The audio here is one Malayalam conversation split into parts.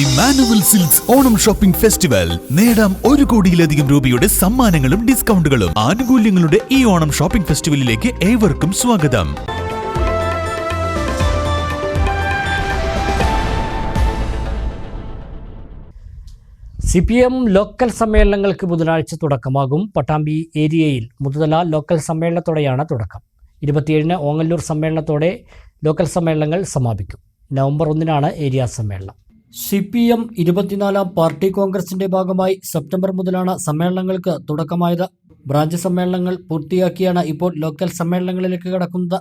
Emmanuel silks Onam shopping festival നേടാം ഒരു കോടിയിലധികം രൂപയുടെ സമ്മാനങ്ങളും ഡിസ്കൗണ്ടുകളും. ആനുകൂല്യങ്ങളുടെ ഈ ഓണം ഷോപ്പിംഗ് ഫെസ്റ്റിവലിലേക്ക് ഏവർക്കും സ്വാഗതം. സി പി എം ലോക്കൽ സമ്മേളനങ്ങൾക്ക് ബുധനാഴ്ച തുടക്കമാകും. പട്ടാമ്പി ഏരിയയിൽ മുതുതല ലോക്കൽ സമ്മേളനത്തോടെയാണ് തുടക്കം. ഇരുപത്തിയേഴിന് ഓങ്ങല്ലൂർ സമ്മേളനത്തോടെ ലോക്കൽ സമ്മേളനങ്ങൾ സമാപിക്കും. നവംബർ ഒന്നിനാണ് ഏരിയ സമ്മേളനം. സി പി എം ഇരുപത്തിനാലാം പാർട്ടി കോൺഗ്രസിന്റെ ഭാഗമായി സെപ്റ്റംബർ മുതലാണ് സമ്മേളനങ്ങൾക്ക് തുടക്കമായത്. ബ്രാഞ്ച് സമ്മേളനങ്ങൾ പൂർത്തിയാക്കിയാണ് ഇപ്പോൾ ലോക്കൽ സമ്മേളനങ്ങളിലേക്ക് കടക്കുന്നത്.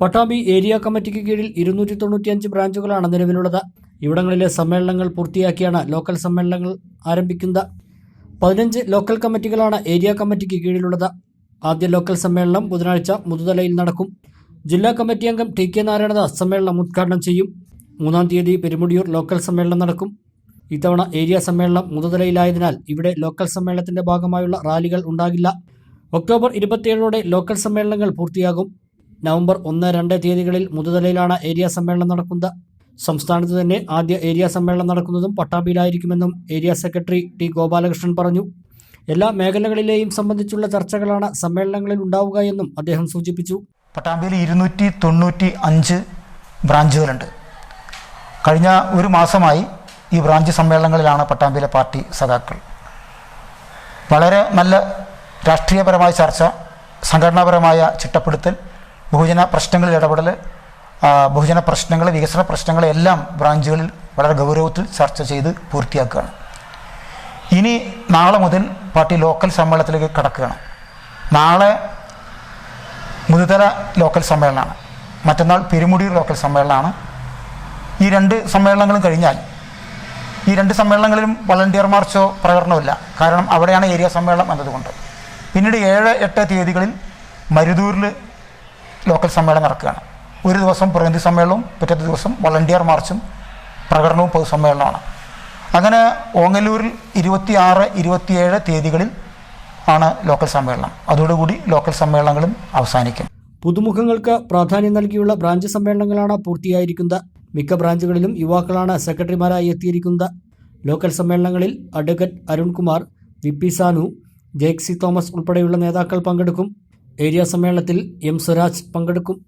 പട്ടാമ്പി ഏരിയ കമ്മിറ്റിക്ക് കീഴിൽ ഇരുന്നൂറ്റി തൊണ്ണൂറ്റിയഞ്ച് ബ്രാഞ്ചുകളാണ് നിലവിലുള്ളത്. ഇവിടങ്ങളിലെ സമ്മേളനങ്ങൾ പൂർത്തിയാക്കിയാണ് ലോക്കൽ സമ്മേളനങ്ങൾ ആരംഭിക്കുന്നത്. പതിനഞ്ച് ലോക്കൽ കമ്മിറ്റികളാണ് ഏരിയ കമ്മിറ്റിക്ക് കീഴിലുള്ളത്. ആദ്യ ലോക്കൽ സമ്മേളനം ബുധനാഴ്ച മുതുതലയിൽ നടക്കും. ജില്ലാ കമ്മിറ്റി അംഗം ടി കെ നാരായണദാസ് സമ്മേളനം ഉദ്ഘാടനം ചെയ്യും. മൂന്നാം തീയതി പെരുമുടിയൂർ ലോക്കൽ സമ്മേളനം നടക്കും. ഇത്തവണ ഏരിയ സമ്മേളനം മുതുതലയിലായതിനാൽ ഇവിടെ ലോക്കൽ സമ്മേളനത്തിന്റെ ഭാഗമായുള്ള റാലികൾ ഉണ്ടാകില്ല. ഒക്ടോബർ ഇരുപത്തിയേഴോടെ ലോക്കൽ സമ്മേളനങ്ങൾ പൂർത്തിയാകും. നവംബർ ഒന്ന് രണ്ട് തീയതികളിൽ മുതുതലയിലാണ് ഏരിയ സമ്മേളനം നടക്കുന്നത്. സംസ്ഥാനത്ത് തന്നെ ആദ്യ ഏരിയ സമ്മേളനം നടക്കുന്നതും പട്ടാമ്പിയിലായിരിക്കുമെന്നും ഏരിയ സെക്രട്ടറി ടി ഗോപാലകൃഷ്ണൻ പറഞ്ഞു. എല്ലാ മേഖലകളിലെയും സംബന്ധിച്ചുള്ള ചർച്ചകളാണ് സമ്മേളനങ്ങളിൽ ഉണ്ടാവുക എന്നും അദ്ദേഹം സൂചിപ്പിച്ചു. പട്ടാമ്പിയിൽ ഇരുന്നൂറ്റി തൊണ്ണൂറ്റി അഞ്ച് ബ്രാഞ്ചുകളുണ്ട്. കഴിഞ്ഞ ഒരു മാസമായി ഈ ബ്രാഞ്ച് സമ്മേളനങ്ങളിലാണ് പട്ടാമ്പിയിലെ പാർട്ടി സഖാക്കൾ. വളരെ നല്ല രാഷ്ട്രീയപരമായ ചർച്ച സംഘടനാപരമായ ചിട്ടപ്പെടുത്തൽ ബഹുജന പ്രശ്നങ്ങളിൽ ഇടപെടൽ ബഹുജന പ്രശ്നങ്ങൾ വികസന പ്രശ്നങ്ങൾ എല്ലാം ബ്രാഞ്ചുകളിൽ വളരെ ഗൗരവത്തിൽ ചർച്ച ചെയ്ത് പൂർത്തിയാക്കുകയാണ്. ഇനി നാളെ മുതൽ പാർട്ടി ലോക്കൽ സമ്മേളനത്തിലേക്ക് കടക്കുകയാണ്. നാളെ മുതുതല ലോക്കൽ സമ്മേളനമാണ്. മറ്റന്നാൾ പെരുമുടിയൂർ ലോക്കൽ സമ്മേളനമാണ്. ഈ രണ്ട് സമ്മേളനങ്ങളും കഴിഞ്ഞാൽ ഈ രണ്ട് സമ്മേളനങ്ങളിലും വളണ്ടിയർ മാർച്ചോ പ്രകടനമില്ല. കാരണം അവിടെയാണ് ഏരിയ സമ്മേളനം എന്നതുകൊണ്ട്. പിന്നീട് ഏഴ് എട്ട് തീയതികളിൽ മരുതൂരിൽ ലോക്കൽ സമ്മേളനം നടക്കുകയാണ്. ഒരു ദിവസം പ്രതിനിധി സമ്മേളനവും പിറ്റത്തെ ദിവസം വളണ്ടിയർ മാർച്ചും പ്രകടനവും പൊതുസമ്മേളനമാണ് അങ്ങനെ ഓങ്ങല്ലൂരിൽ ഇരുപത്തി ആറ് ഇരുപത്തിയേഴ് തീയതികളിൽ ആണ് ലോക്കൽ സമ്മേളനം. അതോടുകൂടി ലോക്കൽ സമ്മേളനങ്ങളും അവസാനിക്കും. പുതുമുഖങ്ങൾക്ക് പ്രാധാന്യം നൽകിയുള്ള ബ്രാഞ്ച് സമ്മേളനങ്ങളാണ് പൂർത്തിയായിരിക്കുന്നത്. മിക്ക ബ്രാഞ്ചുകളിലും യുവാക്കളാണ് സെക്രട്ടറിമാരായി എത്തിയിരിക്കുന്നത്. ലോക്കൽ സമ്മേളനങ്ങളിൽ advocate Arunkumar V P Sanu Jaxy Thomas ഉൾപ്പെടെയുള്ള നേതാക്കൾ പങ്കെടുക്കും. ഏരിയ സമ്മേളനത്തിൽ എം സ്വരാജ് പങ്കെടുക്കും.